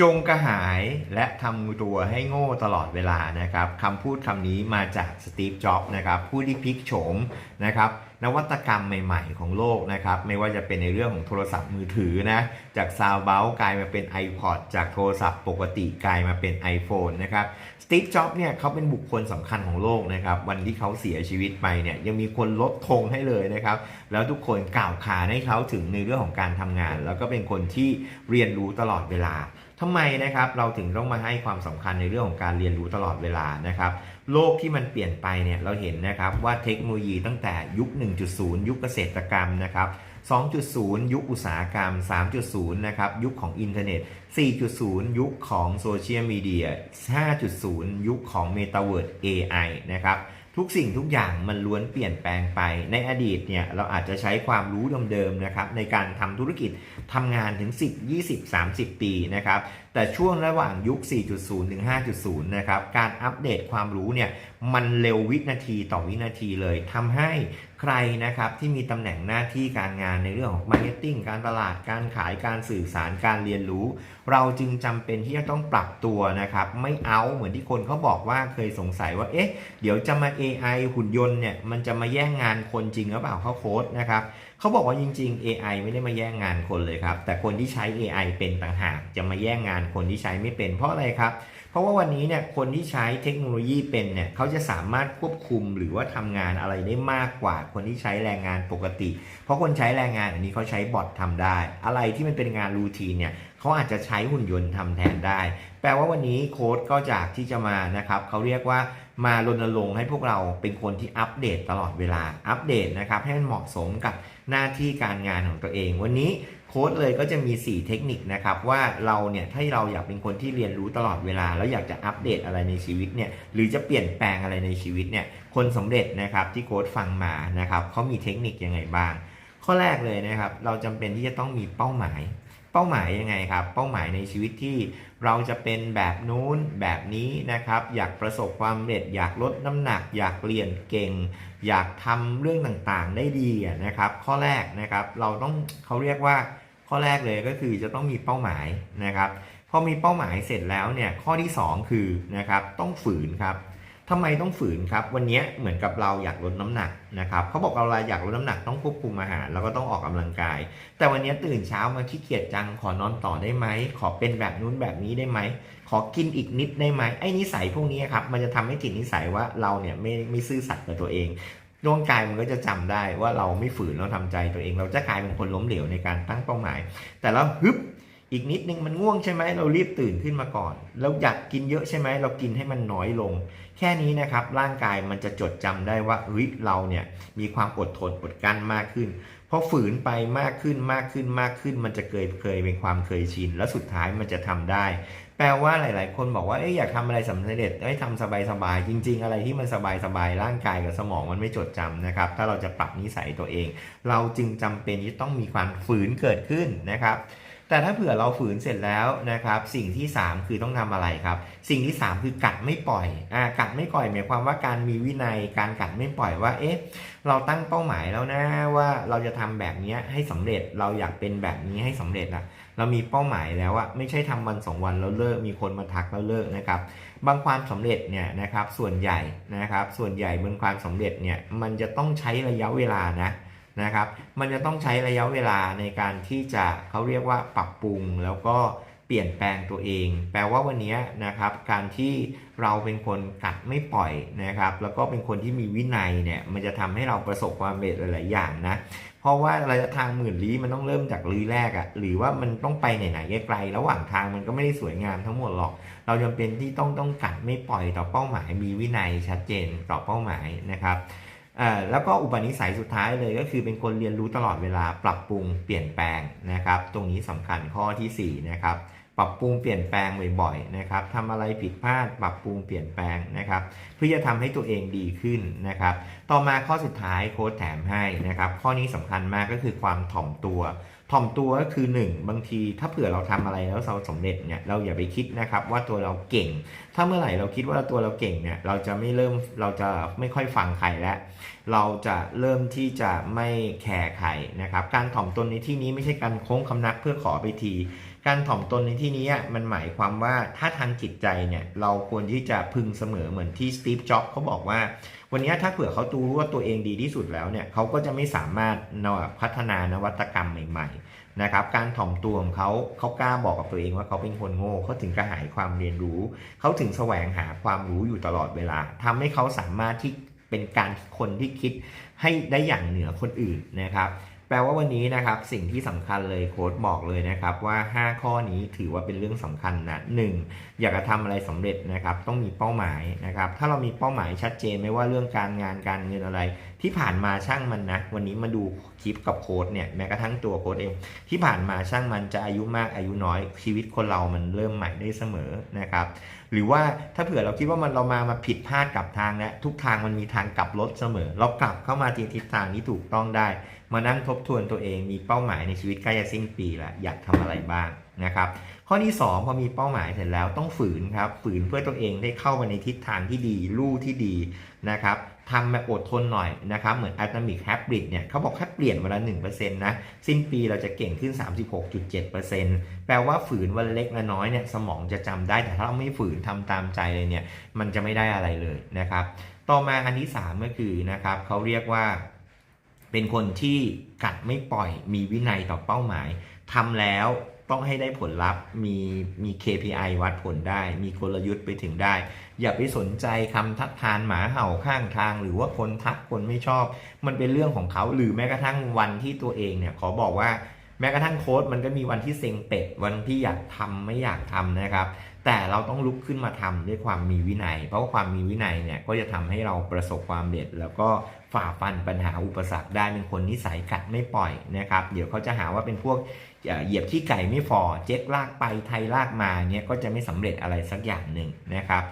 จงกระหายและทำตัวให้โง่ตลอดเวลานะครับคำพูดคำนี้มาจากสตีฟ จ็อบส์นะครับผู้ที่พลิกโฉมนะครับนวัตกรรมใหม่ๆของโลกนะครับไม่ว่าจะเป็นในเรื่องของโทรศัพท์มือถือนะจากซาวเบลกลายมาเป็น iPod จากโทรศัพท์ปกติกลายมาเป็น iPhone นะครับสตีฟ จ็อบส์เนี่ยเขาเป็นบุคคลสำคัญของโลกนะครับวันที่เขาเสียชีวิตไปเนี่ยยังมีคนลดธงให้เลยนะครับแล้วทุกคนกล่าวขานให้เขาถึงในเรื่องของการทำงาน แล้วก็เป็นคนที่เรียนรู้ตลอดเวลา ทำไมนะครับเราถึงต้องมาให้ความสำคัญในเรื่องของการเรียนรู้ตลอดเวลานะครับ โลกที่มันเปลี่ยนไปเนี่ยเราเห็นนะครับว่าเทคโนโลยีตั้งแต่ยุค 1.0 ยุคเกษตรกรรมนะครับ2.0 ยุคอุตสาหกรรม 3.0 นะครับ ยุคของอินเทอร์เน็ต 4.0 ยุคของโซเชียลมีเดีย 5.0 ยุคของเมตาเวิร์ด AI นะครับ ทุกสิ่งทุกอย่างมันล้วนเปลี่ยนแปลงไป ในอดีตเนี่ยเราอาจจะใช้ความรู้เดิมๆนะครับในการทำธุรกิจทำงานถึง 10 20 30 ปีนะครับ แต่ช่วงระหว่างยุค 4.0 ถึง 5.0 นะครับ การอัปเดตความรู้เนี่ยมันเร็ววินาทีต่อวินาทีเลยทำให้ใครนะครับที่มีตำแหน่งหน้าที่การงานในเรื่องของมาร์เก็ตติ้งการตลาดการขายการสื่อสารการเรียนรู้ เราจึงจำเป็นที่จะต้องปรับตัวนะครับ ไม่เอาเหมือนที่คนเขาบอกว่าเคยสงสัยว่าเอ๊ะ เดี๋ยวจะมา AI หุ่นยนต์เนี่ยมันจะมาแย่งงานคนจริงหรือเปล่าเขาโค้ดนะครับ เขาบอกว่าจริง ๆ AI ไม่ได้มาแย่งงานคนเลยครับ แต่คนที่ใช้ AI เป็นต่างหากจะมาแย่งงานคนที่ใช้ไม่เป็นเพราะอะไรครับ เพราะว่าวันนี้เนี่ยคนที่ใช้เทคโนโลยีเป็นเนี่ยเขาจะสามารถควบคุมหรือว่าทำงานอะไรได้มากกว่าคนที่ใช้แรงงานปกติ เพราะคนใช้แรงงานอันนี้เขาใช้บอททำได้ อะไรที่มันเป็นงานรูทีนเนี่ยเขาอาจจะใช้หุ่นยนต์ทำแทนได้แปลว่าวันนี้โค้ดก็จากที่จะมานะครับเขาเรียกว่ามารณรงค์ให้พวกเราเป็นคนที่อัปเดตตลอดเวลาอัปเดตนะครับให้มันเหมาะสมกับหน้าที่การงานของตัวเอง วันนี้โค้ดเลยก็จะมี 4 เทคนิคนะครับว่าเราเนี่ยถ้าเราอยากเป็นคนที่เรียนรู้ตลอดเวลา แล้วอยากจะอัปเดตอะไรในชีวิตเนี่ยหรือจะเปลี่ยนแปลงอะไรในชีวิตเนี่ยคนสำเร็จนะครับที่โค้ดฟังมานะครับเขามีเทคนิคยังไงบ้าง ข้อแรกเลยนะครับเราจำเป็นที่จะต้องมีเป้าหมาย ป้าหมายยังไงครับ เป้าหมายในชีวิตที่เราจะเป็นแบบนู้นแบบนี้นะครับ อยากประสบความสำเร็จ อยากลดน้ำหนัก อยากเรียนเก่ง อยากทำเรื่องต่างๆ ได้ดีนะครับ ข้อแรกนะครับ เราต้องเขาเรียกว่าข้อแรกเลยก็คือจะต้องมีเป้าหมายนะครับ พอมีเป้าหมายเสร็จแล้วเนี่ยข้อที่ 2 คือนะครับต้องฝืนครับ ทำไมต้องฝืนครับ วันนี้เหมือนกับเราอยากลดน้ำหนักนะครับเขาบอกเราอยากลดน้ำหนักต้องควบคุมอาหารแล้วก็ต้องออกกำลังกาย แต่วันนี้ตื่นเช้ามาขี้เกียจจังขอนอนต่อได้ไหมขอเป็นแบบนู้นแบบนี้ได้ไหมขอกินอีกนิดได้ไหมไอ้นิสัยพวกนี้ครับมันจะทำให้ติดนิสัยว่าเราเนี่ยไม่ไม่ซื่อสัตย์กับตัวเองร่างกายมันก็จะจำได้ว่าเราไม่ฝืนเราทำใจตัวเอง เราจะกลายเป็นคนล้มเหลวในการตั้งเป้าหมาย แต่เราฮึบ อีกนิดนึงมันง่วงใช่ไหมเรารีบตื่นขึ้นมาก่อน เราอยากกินเยอะใช่ไหมเรากินให้มันน้อยลง แค่นี้นะครับร่างกายมันจะจดจำได้ว่าเฮ้ยเราเนี่ยมีความอดทนอดกลั้นมากขึ้นพอฝืนไปมากขึ้นมากขึ้นมากขึ้น มันจะเกิดเคยเป็นความเคยชิน แล้วสุดท้ายมันจะทำได้ แปลว่าหลาย ๆ คนบอกว่าเอ้ยอยากทำอะไรสำเร็จเอ้ยทำสบาย ๆ จริง ๆ อะไรที่มันสบาย ๆ ร่างกายกับสมองมันไม่จดจำนะครับ ถ้าเราจะปรับนิสัยตัวเอง เราจึงจำเป็นที่ต้องมีความฝืนเกิดขึ้นนะครับ แต่ถ้าเผื่อเราฝืนเสร็จแล้วนะครับสิ่งที่ 3 คือต้องทำอะไรครับ สิ่งที่ 3 คือกัดไม่ปล่อยอ่ากัดไม่ปล่อยหมายความว่าการมีวินัยการกัดไม่ปล่อยว่าเอ๊ะเราตั้งเป้าหมายแล้วนะว่าเราจะทำแบบนี้ให้สำเร็จเราอยากเป็นแบบนี้ให้สำเร็จอะเรามีเป้าหมายแล้วอะไม่ใช่ทำวันสองวันแล้วเลิกมีคนมาทักแล้วเลิกนะครับบางความสำเร็จเนี่ยนะครับส่วนใหญ่นะครับส่วนใหญ่บนความสำเร็จเนี่ยมันจะต้องใช้ระยะเวลานะ นะครับ มันจะต้องใช้ระยะเวลาในการที่จะเขาเรียกว่าปรับปรุงแล้วก็เปลี่ยนแปลงตัวเอง แปลว่าวันนี้นะครับ การที่เราเป็นคนกัดไม่ปล่อยนะครับ แล้วก็เป็นคนที่มีวินัยเนี่ย มันจะทำให้เราประสบความสำเร็จหลาย ๆ อย่างนะ เพราะว่าระยะทางหมื่นลี้มันต้องเริ่มจากลี้แรกอะ่ะหรือว่ามันต้องไปไหนๆไกลๆระหว่างทางมันก็ไม่ได้สวยงามทั้งหมดหรอก เราจำเป็นที่ต้องต้องกัดไม่ปล่อยต่อเป้าหมาย มีวินัยชัดเจนต่อเป้าหมายนะครับ อ่าแล้วก็อุปนิสัยสุดท้ายเลยก็คือเป็นคนเรียนรู้ตลอดเวลาปรับปรุงเปลี่ยนแปลงนะครับ ตรงนี้สำคัญข้อทีสี่4นะครับปรับปรุงเปลี่ยนแปลงบ่อยๆนะครับทำอะไรผิดพลาดปรับปรุงเปลี่ยนแปลงนะครับ เพื่อจะทำให้ตัวเองดีขึ้นนะครับ ต่อมาข้อสุดท้ายโค้ดแถมให้นะครับ ข้อนี้สำคัญมากก็คือความถ่อมตัว ถ่อมตัวก็คือ 1 บางทีถ้าเผื่อเราทำอะไรแล้วเราสำเร็จเนี่ยเราอย่าไปคิดนะครับว่าตัวเราเก่ง ถ้าเมื่อไหร่เราคิดว่าตัวเราเก่งเนี่ยเราจะไม่เริ่มเราจะไม่ค่อยฟังใครแล้ว เราจะเริ่มที่จะไม่แคร์ใครนะครับ การถ่อมตนในที่นี้ไม่ใช่การโค้งคำนักเพื่อขอไปที การถ่อมตนในที่นี้มันหมายความว่าถ้าทางจิตใจเนี่ยเราควรที่จะพึงเสมอเหมือนที่สตีฟ จ็อบเขาบอกว่า วันนี้ถ้าเผื่อเขารู้ว่าตัวเองดีที่สุดแล้วเนี่ยเขาก็จะไม่สามารถนวพัฒนานวัตกรรมใหม่ ๆ นะครับ การถ่อมตัวของเขาเขากล้าบอกกับตัวเองว่าเขาเป็นคนโง่เขาถึงกระหายความเรียนรู้ เขาถึงแสวงหาความรู้อยู่ตลอดเวลาทำให้เขาสามารถที่ เป็นการคนที่คิดให้ได้อย่างเหนือคนอื่นนะครับ แปลว่าวันนี้นะครับสิ่งที่สำคัญเลยโค้ดบอกเลยนะครับว่า 5 ข้อนี้ถือว่าเป็นเรื่องสำคัญนะหนึ่งอยากจะทำอะไรสำเร็จนะครับต้องมีเป้าหมายนะครับถ้าเรามีเป้าหมายชัดเจนไม่ว่าเรื่องการงานการเงินอะไร ที่ผ่านมาช่างมันนะวันนี้มาดูคลิปกับโค้ดเนี่ยแม้กระทั่งตัวโค้ดเอง ที่ผ่านมาช่างมันจะอายุมากอายุน้อยชีวิตคนเรามันเริ่มใหม่ได้เสมอนะครับหรือว่าถ้าเผื่อเราคิดว่ามันเรามามาผิดพลาดกับทางแล้วทุกทางมันมีทางกลับรถเสมอ เรากลับเข้ามาทิศทางที่ถูกต้องได้ มานั่งทบทวนตัวเองมีเป้าหมายในชีวิตใกล้จะสิ้นปีแล้วอยากทำอะไรบ้างนะครับ ข้อที่ 2 พอมีเป้าหมายเสร็จแล้วต้องฝืนครับ ฝืนเพื่อตัวเองได้เข้าไปในทิศทางที่ดีลู่ที่ดีนะครับทำแบบอดทนหน่อยนะครับ เหมือน Atomic Habit เนี่ยเขาบอกแค่เปลี่ยนวันละ1%นะ สิ้นปีเราจะเก่งขึ้น 36.7%แปลว่าฝืนวันเล็กละน้อยเนี่ยสมองจะจำได้แต่ถ้าเราไม่ฝืนทำตามใจเลยเนี่ยมันจะไม่ได้อะไรเลยนะครับ ต่อมาอันที่3ก็คือนะครับเขาเรียกว่า เป็นคนที่กัดไม่ปล่อย มีวินัยต่อเป้าหมายทำแล้วต้องให้ได้ผลลัพธ์ มีมี KPI วัดผลได้ มีกลยุทธ์ไปถึงได้ อย่าไปสนใจคำทักทานหมาเห่าข้างทาง หรือว่าคนทักคนไม่ชอบ มันเป็นเรื่องของเขาหรือแม้กระทั่งวันที่ตัวเองเนี่ยขอบอกว่าแม้กระทั่งโค้ดมันก็มีวันที่เซ็งเป็ดวันที่อยากทำไม่อยากทำนะครับ แต่เราต้องลุกขึ้นมาทำด้วยความมีวินัย เพราะว่าความมีวินัยเนี่ยก็จะทำให้เราประสบความเด็ด แล้วก็ฝ่าฟันปัญหาอุปสรรคได้เป็นคนนิสัยกัดไม่ปล่อยนะครับ เดี๋ยวเขาจะหาว่าเป็นพวกเหยียบที่ไก่ไม่ฟอเจ๊กลากไปไทยลากมาเนี่ยก็จะไม่สำเร็จอะไรสักอย่างหนึ่งนะครับ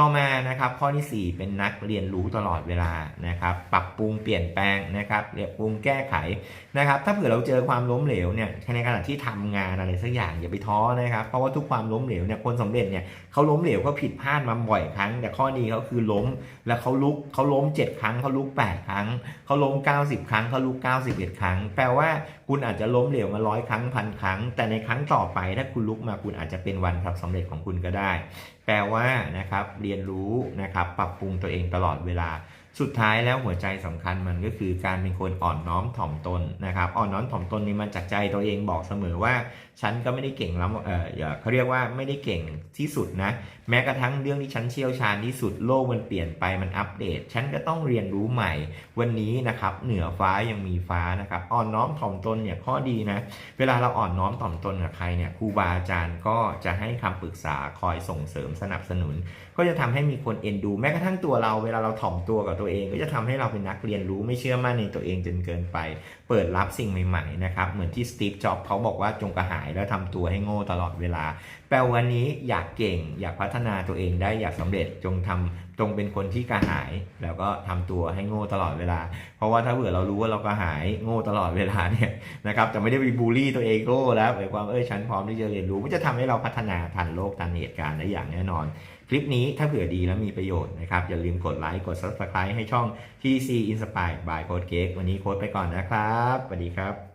ต่อมานะครับข้อที่ 4 เป็นนักเรียนรู้ตลอดเวลานะครับ ปรับปรุงเปลี่ยนแปลงนะครับเรียบปรุงแก้ไขนะครับ ถ้าเผื่อเราเจอความล้มเหลวเนี่ยในขณะที่ทำงานอะไรสักอย่างอย่าไปท้อนะครับ เพราะว่าทุกความล้มเหลวเนี่ยคนสำเร็จเนี่ยเขาล้มเหลวเขาผิดพลาดมาบ่อยครั้ง แต่ข้อดีเขาคือล้มแล้วเขาลุกเขาล้ม 7 ครั้งเขาลุก 8 ครั้งเขาล้ม 90 ครั้งเขาลุก 91 ครั้ง แปลว่า คุณอาจจะล้มเหลวมาร้อยครั้งพันครั้ง แต่ในครั้งต่อไปถ้าคุณลุกมาคุณอาจจะเป็นวันครับสำเร็จของคุณก็ได้ แปลว่านะครับเรียนรู้นะครับปรับปรุงตัวเองตลอดเวลา สุดท้ายแล้วหัวใจสำคัญมันก็คือการเป็นคนอ่อนน้อมถ่อมตนนะครับอ่อนน้อมถ่อมตนนี่มันจากใจตัวเองบอกเสมอว่า ฉันก็ไม่ได้เก่งแล้วเออเขาเรียกว่าไม่ได้เก่งที่สุดนะ แม้กระทั่งเรื่องที่ฉันเชี่ยวชาญที่สุดโลกมันเปลี่ยนไปมันอัปเดต ฉันก็ต้องเรียนรู้ใหม่ วันนี้นะครับเหนือฟ้ายังมีฟ้านะครับอ่อนน้อมถ่อมตนเนี่ยข้อดีนะเวลาเราอ่อนน้อมถ่อมตนกับใครเนี่ยครูบาอาจารย์ก็จะให้คำปรึกษาคอยส่งเสริมสนับสนุน ก็จะทำให้มีคนเอ็นดู แม้กระทั่งตัวเราเวลาเราถ่อมตัวกับตัวเอง ก็จะทำให้เราเป็นนักเรียนรู้ไม่เชื่อมั่นในตัวเองจนเกินไปเปิดรับสิ่งใหม่ๆนะครับเหมือนที่สตีฟจ็อบเขาบอกว่าจงกระหายแล้วทำตัวให้โง่ตลอดเวลา แปลวันนี้อยากเก่ง อยากพัฒนาตัวเองได้อยากสำเร็จจงทำจงเป็นคนที่กระหาย แล้วก็ทำตัวให้โง่ตลอดเวลา เพราะว่าถ้าเผื่อเรารู้ว่าเรากระหายโง่ตลอดเวลาเนี่ยนะครับจะไม่ได้ไปบูลลี่ตัวเองโง่แล้วหมายความเอ้ยฉันพร้อมที่จะเรียนรู้มันจะทำให้เราพัฒนาทันโลกทันเหตุการณ์ได้อย่างแน่นอนคลิปนี้ถ้าเผื่อดีและมีประโยชน์นะครับ อย่าลืมกดไลค์กด subscribe ให้ช่อง TC Inspire by Code Cake วันนี้โค้ดไปก่อนนะครับสวัสดีครับ